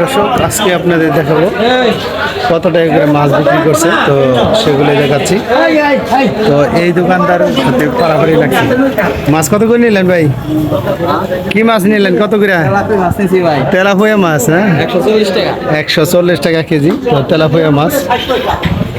দর্শক আজকে আপনাদের দেখাবো কত টাকা করে মাছ বিক্রি করছে। তো সেগুলো দেখাচ্ছি। তো এই দোকানদার সাথে পাড়াপাড়ি লাগছে। মাছ কত করে নিলেন ভাই? কি মাছ নিলেন? কত করে? তেলাপুয়া মাছ হ্যাঁ? একশো চল্লিশ টাকা। একশো চল্লিশ টাকা কেজি। তেলাপুয়া মাছ।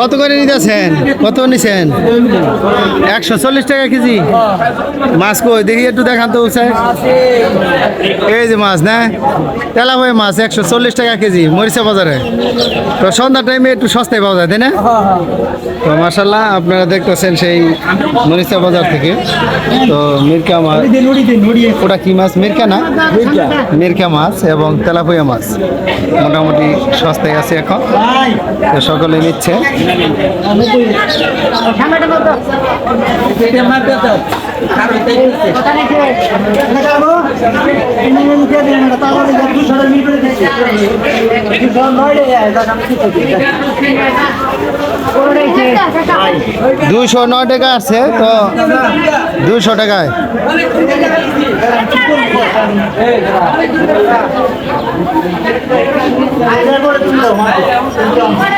কত করে নিতেছেন? কত নিছেন? একশো চল্লিশ টাকা কেজি। মাছ কই? দেখি একটু দেখান তো এই যে মাছ, না? তেলাপুয়া মাছ, একশো চল্লিশ টাকা কেজি, মরিচা বাজারে। তো সন্ধ্যার টাইমে একটু সস্তায় পাওয়া যায়, তাই না? তো মাসাল্লাহ আপনারা দেখতেছেন সেই মরিচা বাজার থেকে। তো মিরকা মাছ, ওটা কি মাছ? মিরকা না? মিরকা মাছ এবং তেলাপুয়া মাছ। মোটামুটি সস্তায় আছে এখন। তো সকলে নিচ্ছে। দুইশো নয় টাকা আছে তো দুইশো টাকায়।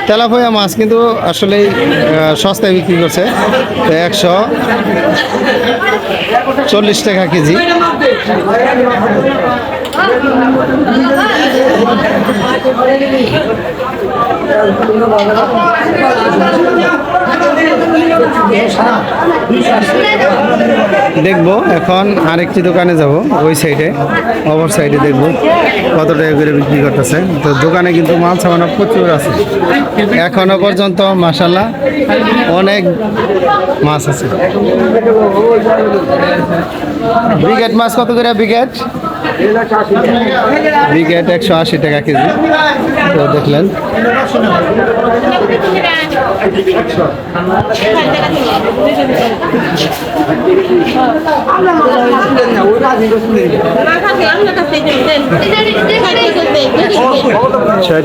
তেলাপয়া মাছ কিন্তু আসলেই সস্তায় বিক্রি করছে। একশো চল্লিশ টাকা কেজি। দেখব, এখন আরেকটি দোকানে যাব, ওই সাইডে ওভার সাইডে দেখব কত টাকা করে বিক্রি করতেছে। তো দোকানে কিন্তু মাল সামানো প্রচুর আছে। এখনও পর্যন্ত মাসাল্লাহ অনেক মাছ আছে। ব্রিগেড মাছ কত করে ব্রিগেড? ব্রিগেড একশো আশি টাকা কেজি। তো দেখলেন। ষাট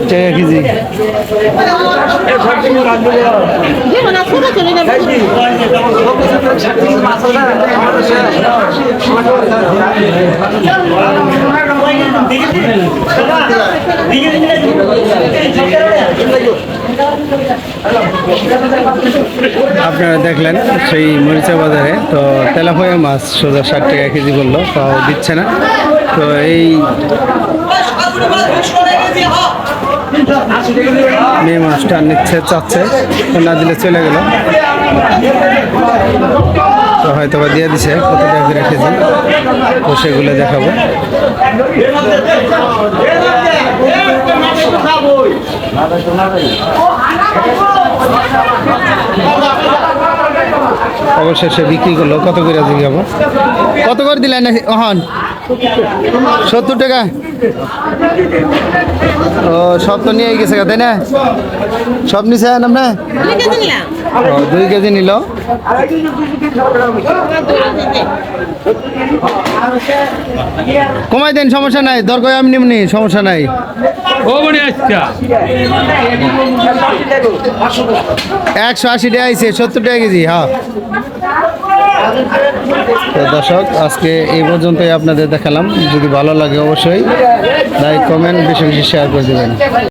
আপনারা দেখলেন সেই মরিচা বাজারে, তো তেলাপয়া মাছ সোজা ষাট টাকা কেজি বলল, তাও দিচ্ছে না। তো এই মেয়ে মাছটা নিচ্ছে, চাচ্ছে না দিলে চলে গেল। তো হয়তো বা দিয়ে দিছে কত টাকা করে কেজি তো সেগুলো দেখাবো। অবশেষে বিক্রি করল, কত করে জিজ্ঞাবো কত করে দিলেন হন সত্তর টাকা। ও, সব তো নিয়ে গেছে তাই না? সব নিছেন আপনার দুই কেজি নিল। কমাই দেন, সমস্যা নাই। দরকার এমনি এমনি সমস্যা নাই। একশো আশি টাকা আইছে, সত্তর টাকা কেজি হ্যাঁ তো দর্শক, আজকে এই পর্যন্তই আপনাদের দেখালাম। যদি ভালো লাগে অবশ্যই লাইক কমেন্ট বেশি বেশি শেয়ার করে দেবেন।